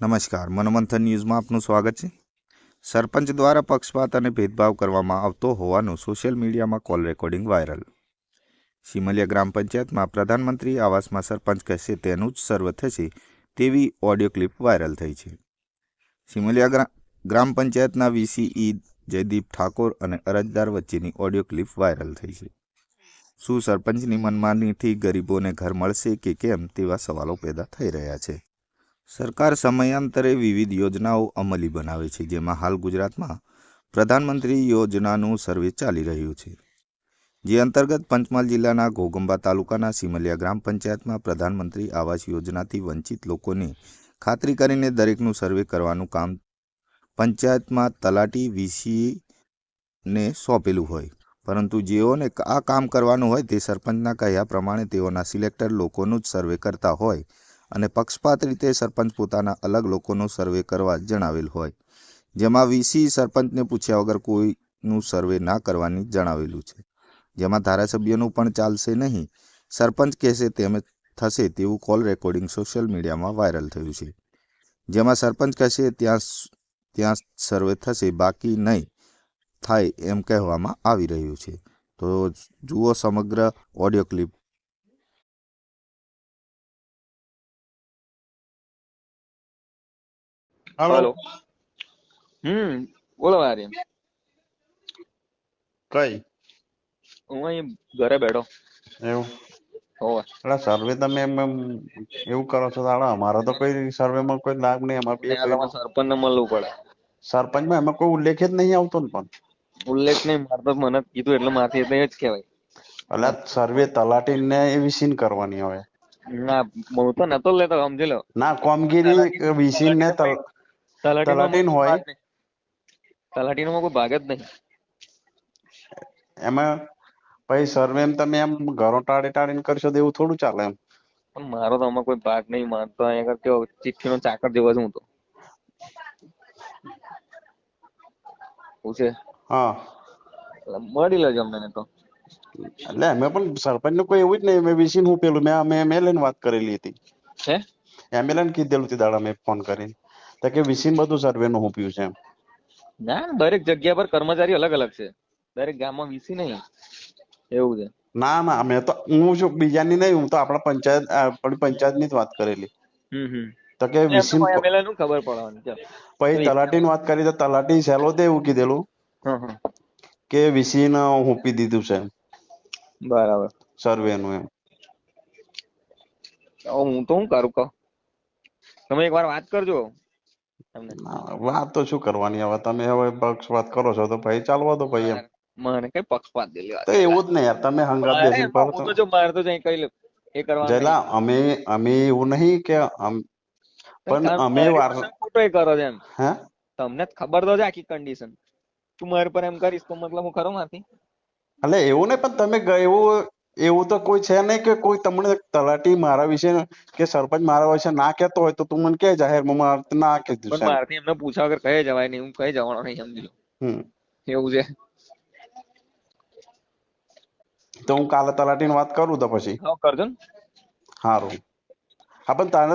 નમસ્કાર, મનોમંથન ન્યૂઝમાં આપનું સ્વાગત છે. સરપંચ દ્વારા પક્ષપાત અને ભેદભાવ કરવામાં આવતો હોવાનું સોશિયલ મીડિયામાં કોલ રેકોર્ડિંગ વાયરલ. સિમલિયા ગ્રામ પંચાયતમાં પ્રધાનમંત્રી આવાસમાં સરપંચ કહેશે તેનું જ સર્વ થશે તેવી ઓડિયો ક્લિપ વાયરલ થઈ છે. સિમલિયા ગ્રામ પંચાયતના વીસીઈ જયદીપ ઠાકોર અને અરજદાર વચ્ચેની ઓડિયો ક્લિપ વાયરલ થઈ છે. શું સરપંચની મનમાનીથી ગરીબોને ઘર મળશે કે કેમ તેવા સવાલો પેદા થઈ રહ્યા છે? સરકાર સમયાંતરે વિવિધ યોજનાઓ અમલી બનાવે છે, જેમાં હાલ ગુજરાતમાં પ્રધાનમંત્રી યોજનાનું સર્વે ચાલી રહ્યું છે. જે અંતર્ગત પંચમહાલ જિલ્લાના ઘોગંબા તાલુકાના સિમલિયા ગ્રામ પંચાયતમાં પ્રધાનમંત્રી આવાસ યોજનાથી વંચિત લોકોને ખાતરી કરીને દરેકનું સર્વે કરવાનું કામ પંચાયતમાં તલાટી વીસીને સોંપેલું હોય. પરંતુ જેઓને આ કામ કરવાનું હોય તે સરપંચના કહ્યા પ્રમાણે તેઓના સિલેક્ટર લોકોનું જ સર્વે કરતા હોય અને પક્ષપાત રીતે સરપંચ પોતાના અલગ લોકોનો સર્વે કરવા જણાવેલ હોય. જેમાં વીસી સરપંચને પૂછ્યા વગર કોઈનું સર્વે ના કરવાની જણાવેલું છે. જેમાં ધારાસભ્યનું પણ ચાલશે નહીં. સરપંચ કહેશે તેમ થશે તેવું કોલ રેકોર્ડિંગ સોશિયલ મીડિયામાં વાયરલ થયું છે. જેમાં સરપંચ કહેશે ત્યાં ત્યાં સર્વે થશે, બાકી નહીં થાય એમ કહેવામાં આવી રહ્યું છે. તો જુઓ સમગ્ર ઓડિયો ક્લિપ હાલો હમ બોલો આર્યન કઈ? હું અહીં ઘરે બેઠો. એવું? એટલે સર્વે તમે એમ એવું કરો છો સાડા અમારો તો કોઈ સર્વે માં કોઈ લાભ નહીં અમારે બે ત્યાં સરપંચ ને મળવું પડે. સરપંચમાં એમાં કોઈ ઉલ્લેખ જ નહીં આવતો ને પણ. ઉલ્લેખ નહીં મારે તો મને કીધું એટલે માથી એટલે જ કહેવાય. એટલે સર્વે તલાટી ને એ સીન કરવાની હોય ના હું તો નતો લેતો સમજી લો. ના કોમગીરી વિસીન ને તલાટીનું હોય. તલાટીનો કોઈ ભાગ જ નહીં. એમાં પછી સર્વે એમ તમે એમ ઘરો ટાળી ટાળીને કરશો તો એવું થોડું ચાલે એમ. પણ મારો તો આમાં કોઈ ભાગ નહીં. માનતો અહીંયા કેવો ચિઠ્ઠીનો ચાકર જેવો છું હું તો. હા. મળી લેજો અમને તો. એટલે અમે પણ સરપંચનું કોઈ એવું જ નહીં. મેં વીસી હું પેલું મેં અમે એમએલએ ની વાત કરેલી હતી. હે? એમએલએ ને કીધેલું હતી દાડા મેં ફોન કરીને. તો કે વીસી બધું સર્વે નું હુપ્યું છે એમ. ના દરેક જગ્યા પર કર્મચારી અલગ અલગ છે. દરેક ગામમાં વીસી નહીં. એવું છે. ના ના મેં તો હું જો બીજાની નહીં હું તો આપણા પંચાયત આપણી પંચાયતની જ વાત કરેલી. તો કે વીસી નું ખબર પડવાની પછી તલાટીની વાત કરી તો તલાટી સેલો તે એવું કીધેલું હં હં કે વીસી ને હુંપી દીધું છે બરાબર. સર્વે નું એમ હું તો હું કરું કહો. તમે એકવાર વાત કરજો. તમને. ના, વાત તો શું કરવાની? હવે તમે હવે પક્ષપાત કરો છો તો ભાઈ ચાલવા દો ભાઈ એમ. મને કઈ પક્ષપાત દેલી વાત તો એવું જ ને યાર તમે હંગાત અરે, બેસીને હું તો. તો જો મારે તો જઈ કઈ એ કરવાનું જેલા અમે અમે એવું નહીં કે આમ પણ અમે વાર ખોટો એ કરો છો એમ. હે? તમને જ ખબર તો છે આખી કન્ડિશન તું મારી પર એમ કરીશ તો મતલબ હું ખરો મારથી એટલે એવું નહીં પણ તમે ગ- એવું એવું તો કોઈ છે નહીં કે કોઈ તમને તલાટી મારા વિશે કે સરપંચ મારા વિશે ના કહેતો હોય તો તું મને કે જાહેરમાં મારે ના કીધું પણ મારથી એમને પૂછ્યા વગર કહે જવાય નહીં હું કઈ જવાનો નહીં સમજી લો. એવું છે. તો હું કાલે તલાટીને વાત કરું તો પછી? હા કરજો ને. સારું હા પણ તારે